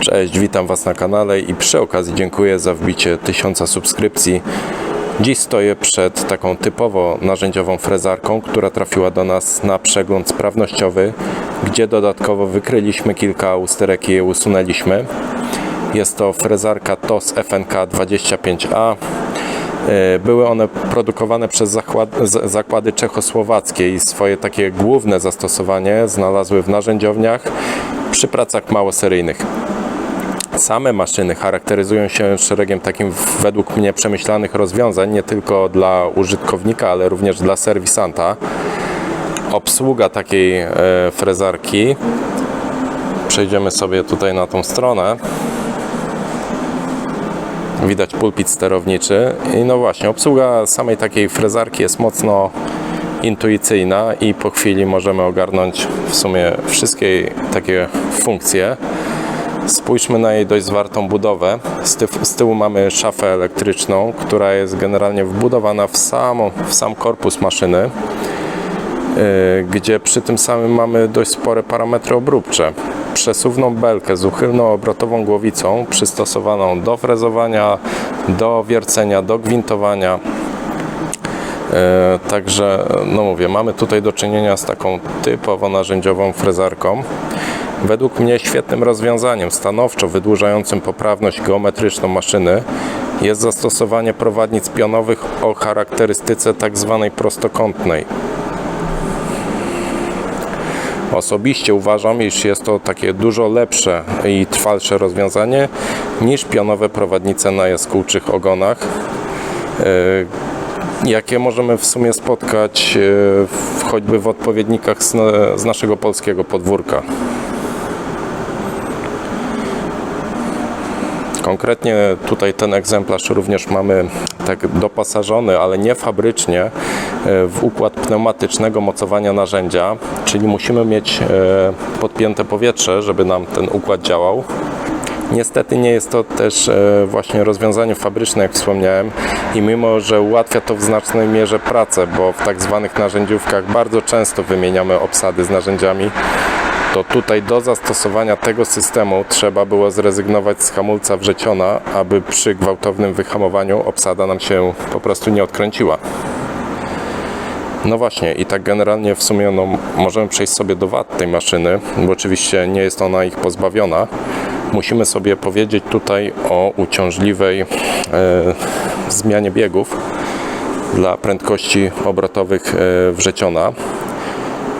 Cześć, witam Was na kanale i przy okazji dziękuję za wbicie 1000 subskrypcji. Dziś stoję przed taką typowo narzędziową frezarką, która trafiła do nas na przegląd sprawnościowy, gdzie dodatkowo wykryliśmy kilka usterek i je usunęliśmy. Jest to frezarka TOS FNK 25A. E, Były one produkowane przez zakłady czechosłowackie i swoje takie główne zastosowanie znalazły w narzędziowniach przy pracach małoseryjnych. Same maszyny charakteryzują się szeregiem takim według mnie przemyślanych rozwiązań, nie tylko dla użytkownika, ale również dla serwisanta. Obsługa takiej e, frezarki. Przejdziemy sobie tutaj na tą stronę. Widać pulpit sterowniczy i no właśnie, obsługa samej takiej frezarki jest mocno intuicyjna i po chwili możemy ogarnąć w sumie wszystkie takie funkcje. Spójrzmy na jej dość zwartą budowę. Z, tyf- z tyłu mamy szafę elektryczną, która jest generalnie wbudowana w, samą, w sam korpus maszyny, yy, gdzie przy tym samym mamy dość spore parametry obróbcze. Przesuwną belkę z uchylną obrotową głowicą przystosowaną do frezowania, do wiercenia, do gwintowania. E, Także, no mówię, mamy tutaj do czynienia z taką typowo narzędziową frezarką. Według mnie świetnym rozwiązaniem, stanowczo wydłużającym poprawność geometryczną maszyny jest zastosowanie prowadnic pionowych o charakterystyce tak zwanej prostokątnej. Osobiście uważam, iż jest to takie dużo lepsze i trwalsze rozwiązanie niż pionowe prowadnice na jaskółczych ogonach jakie możemy w sumie spotkać e, choćby w odpowiednikach z naszego polskiego podwórka. Konkretnie tutaj ten egzemplarz również mamy tak dopasażony, ale nie fabrycznie e, w układ pneumatycznego mocowania narzędzia, czyli musimy mieć e, podpięte powietrze, żeby nam ten układ działał. Niestety nie jest to też e, właśnie rozwiązanie fabryczne, jak wspomniałem, i mimo, że ułatwia to w znacznej mierze pracę, bo w tak zwanych narzędziówkach bardzo często wymieniamy obsady z narzędziami, to tutaj do zastosowania tego systemu trzeba było zrezygnować z hamulca wrzeciona, aby przy gwałtownym wyhamowaniu obsada nam się po prostu nie odkręciła. No właśnie, i tak generalnie w sumie no, możemy przejść sobie do wad tej maszyny, bo oczywiście nie jest ona ich pozbawiona. Musimy sobie powiedzieć tutaj o uciążliwej e, zmianie biegów dla prędkości obrotowych e, wrzeciona.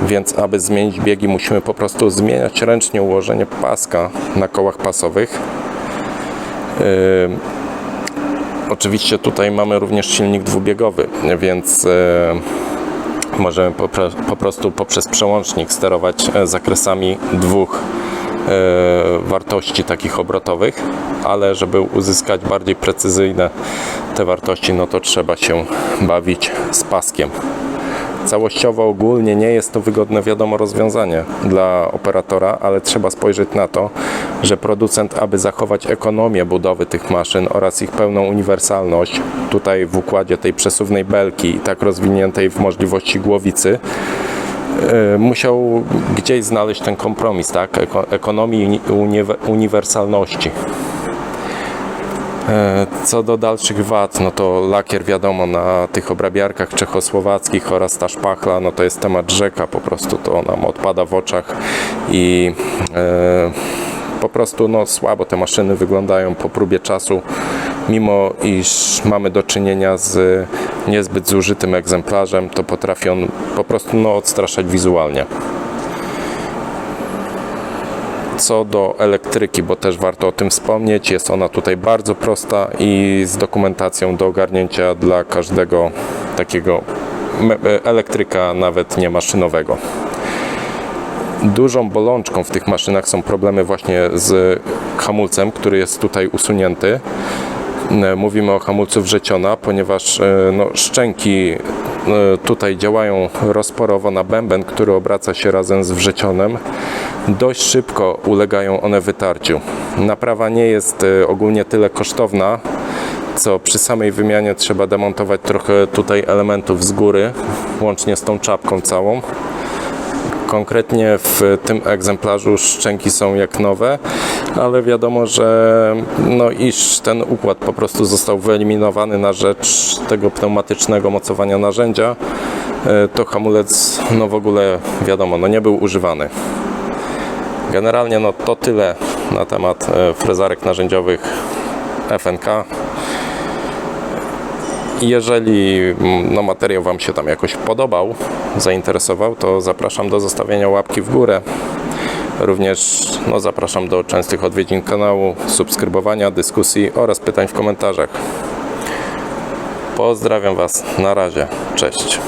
Więc aby zmienić biegi musimy po prostu zmieniać ręcznie ułożenie paska na kołach pasowych. Oczywiście tutaj mamy również silnik dwubiegowy, więc e, możemy po prostu poprzez przełącznik sterować e, zakresami dwóch e, wartości takich obrotowych, ale żeby uzyskać bardziej precyzyjne te wartości, no to trzeba się bawić z paskiem. Całościowo ogólnie nie jest to wygodne, wiadomo, rozwiązanie dla operatora, ale trzeba spojrzeć na to, że producent, aby zachować ekonomię budowy tych maszyn oraz ich pełną uniwersalność, tutaj w układzie tej przesuwnej belki tak rozwiniętej w możliwości głowicy, e, musiał gdzieś znaleźć ten kompromis, tak? Eko- ekonomii uniwersalności. E, Co do dalszych wad, no to lakier wiadomo na tych obrabiarkach czechosłowackich oraz ta szpachla, no to jest temat rzeka, po prostu to nam odpada w oczach i e, po prostu no słabo te maszyny wyglądają po próbie czasu, mimo iż mamy do czynienia z niezbyt zużytym egzemplarzem, to potrafi on po prostu no odstraszać wizualnie. Co do elektryki, bo też warto o tym wspomnieć, jest ona tutaj bardzo prosta i z dokumentacją do ogarnięcia dla każdego takiego me- elektryka, nawet nie maszynowego. Dużą bolączką w tych maszynach są problemy właśnie z hamulcem, który jest tutaj usunięty. E, Mówimy o hamulcu wrzeciona, ponieważ e, no, szczęki e, tutaj działają rozporowo na bęben, który obraca się razem z wrzecionem. Dość szybko ulegają one wytarciu. Naprawa nie jest e, ogólnie tyle kosztowna, co przy samej wymianie trzeba demontować trochę tutaj elementów z góry, łącznie z tą czapką całą Konkretnie w tym egzemplarzu szczęki są jak nowe, ale wiadomo, że no iż ten układ po prostu został wyeliminowany na rzecz tego pneumatycznego mocowania narzędzia, e, to hamulec no w ogóle wiadomo, no nie był używany. Generalnie no to tyle na temat e, frezarek narzędziowych FNK. Jeżeli mm, no, materiał Wam się tam jakoś podobał, zainteresował, to zapraszam do zostawienia łapki w górę. Również no, zapraszam do częstych odwiedzin kanału, subskrybowania, dyskusji oraz pytań w komentarzach. Pozdrawiam Was. Na razie. Cześć.